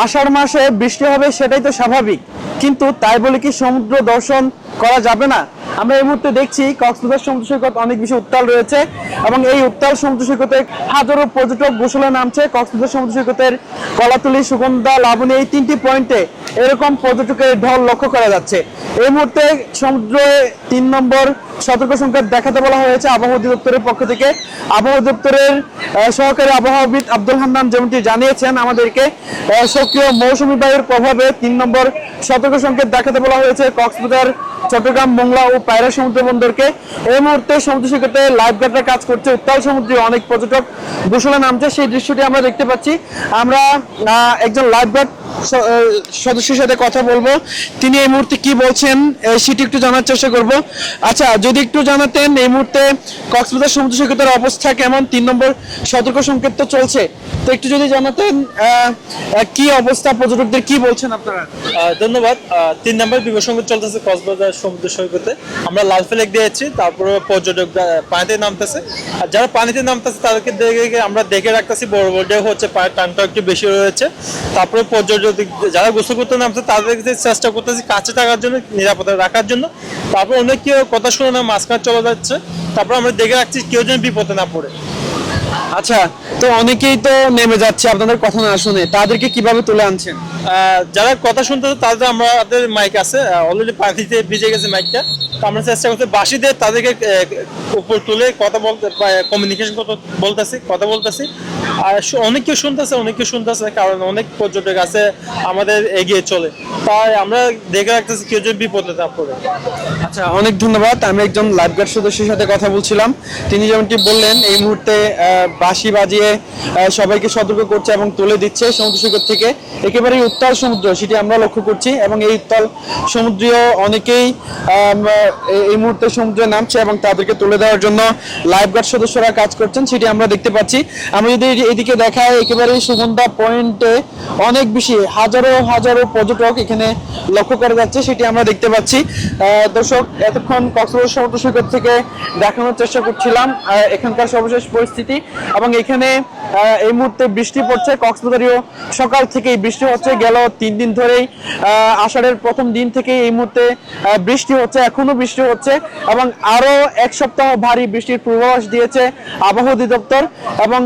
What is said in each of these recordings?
আষাঢ় মাসে বৃষ্টি হবে সেটাই তো স্বাভাবিক। কিন্তু তাই বলে কি সমুদ্র দর্শন করা যাবে না? আমরা এই মুহূর্তে দেখছি কক্সবাজার সমুদ্র সৈকত অনেক বেশি উত্তাল রয়েছে এবং এই উত্তাল সমুদ্র সৈকতে হাজারো পর্যটক গোসলে নামছে কক্সবাজার সমুদ্র সৈকতের কলাতলি, সুগন্ধা, লাবণী এই তিনটি পয়েন্টে। এরকম পর্যটকের ঢল লক্ষ্য করা যাচ্ছে। এই মুহূর্তে সমুদ্রে তিন নম্বর সতর্ক সংকেত দেখাতে বলা হয়েছে আবহাওয়া অধিদপ্তরের পক্ষ থেকে। আবহাওয়া দপ্তরের সহকারী আবহাওয়াবিদ আব্দুল হান্নান যেমনটি জানিয়েছেন আমাদেরকে সক্রিয় মৌসুমী বায়ুর প্রভাবে তিন নম্বর সতর্ক সংকেত দেখাতে বলা হয়েছে কক্সবাজার চট্টগ্রাম, মোংলা ও পায়রা সমুদ্র বন্দরকে এই মুহূর্তে সমুদ্র সৈকতে লাইফ গার্ডরা কাজ করছে উত্তাল সমুদ্রে অনেক পর্যটক। গোসলে নামছে, সেই দৃশ্যটি আমরা দেখতে পাচ্ছি। আমরা একজন লাইফ গার্ড সদস্যের সাথে কথা বলব। তিনি এই মুহূর্তে কি বলছেন সেটি একটু জানার চেষ্টা করব। আচ্ছা যদি একটু জানাতেন, এই মুহূর্তে কক্সবাজার সমুদ্র সৈকতের অবস্থা কেমন? তিন নম্বর সতর্ক সংকেত তো চলছে। তো একটু যদি জানাতেন কি অবস্থা, পর্যটকদের কি বলছেন আপনারা? ধন্যবাদ। তিন নম্বর বিবাহ সংগীত চলতেছে কক্সবাজার সমুদ্র সৈকতে। আমরা লাল ফ্ল্যাগ দিয়েছি তারপরে পর্যটক পানিতে নামতেছে। যারা পানিতে নামতেছে, তাদেরকে দেখে আমরা দেখে রাখতেছি, বড় বড় ঢেউ হচ্ছে, পায়ের টানটা একটু বেশি রয়েছে। তারপরে পর্যটক যারা গোসল করতে নামছে, তাদেরকে চেষ্টা করতেছি কাছে থাকার জন্য, নিরাপদে রাখার জন্য। তারপর অনেক কেউ কথা শুনে না, মাঝখানে চলে যাচ্ছে। তারপর আমরা দেখে রাখছি, কেউ যেন বিপদে না পড়ে। আচ্ছা তো অনেকেই তো নেমে যাচ্ছে, আপনাদের কথা না শুনে। তাদেরকে কীভাবে তুলে আনছেন? যারা কথা শুনতে তাদের আমরা মাইক আছে। অলরেডি পানিতে ভিজে গেছে মাইকটা তো আমরা চেষ্টা করতে বাসি দিয়ে তাদেরকে উপর তুলে কথা বলতে কমিউনিকেশন করতে বলতেছি, কথা বলতেছি। আর অনেক শুনতেছে অনেক শুনতেছে কারণ অনেক পর্যটক আছে আমাদের এগিয়ে চলে। তাই আমরা দেখে রাখতেছি কেউ যদি বিপদে না পড়ে। আচ্ছা অনেক ধন্যবাদ। আমি একজন লাইফগার্ড সদস্যের সাথে কথা বলছিলাম। তিনি যেমনটি বললেন এই মুহূর্তে বাঁশি বাজিয়ে সবাইকে সতর্ক করছে এবং তুলে দিচ্ছে সমুদ্র সৈকত থেকে। একেবারেই উত্তাল সমুদ্র সেটি আমরা লক্ষ্য করছি এবং এই উত্তাল সমুদ্রীয় অনেকেই আম, এই- মুহূর্তে সমুদ্রে নামছে এবং তাদেরকে তুলে দেওয়ার জন্য লাইফগার্ড সদস্যরা কাজ করছেন সেটি আমরা দেখতে পাচ্ছি। আমরা যদি এই- এইদিকে দেখাই একেবারেই সুগন্ধা পয়েন্টে অনেক বেশি, হাজারো হাজারো পর্যটক এখানে লক্ষ্য করা যাচ্ছে, সেটি আমরা দেখতে পাচ্ছি। দর্শক, এতক্ষণ কক্সবাজার সমুদ্র সৈকত থেকে দেখানোর চেষ্টা করছিলাম এখানকার সর্বশেষ পরিস্থিতি এবং এখানে এই মুহূর্তে বৃষ্টি পড়ছে। কক্সবাজারেও সকাল থেকেই বৃষ্টি হচ্ছে, গেল তিন দিন ধরেই আষাঢ়ের প্রথম দিন থেকে এই মুহূর্তে বৃষ্টি হচ্ছে, এখনও বৃষ্টি হচ্ছে এবং আরও এক সপ্তাহ ভারী বৃষ্টির পূর্বাভাস দিয়েছে আবহাওয়া অধিদপ্তর এবং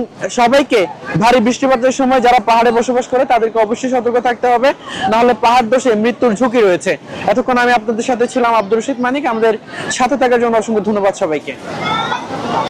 সবাইকে ভারী বৃষ্টিপাতের সময় যারা পাহাড়ে বসবাস করে, তাদেরকে অবশ্যই সতর্ক থাকতে হবে। নাহলে পাহাড় দোষে মৃত্যুর ঝুঁকি রয়েছে। এতক্ষণ আমি আপনাদের সাথে ছিলাম আব্দুর রশিদ মানিক। আমাদের সাথে থাকার জন্য অসংখ্য ধন্যবাদ সবাইকে।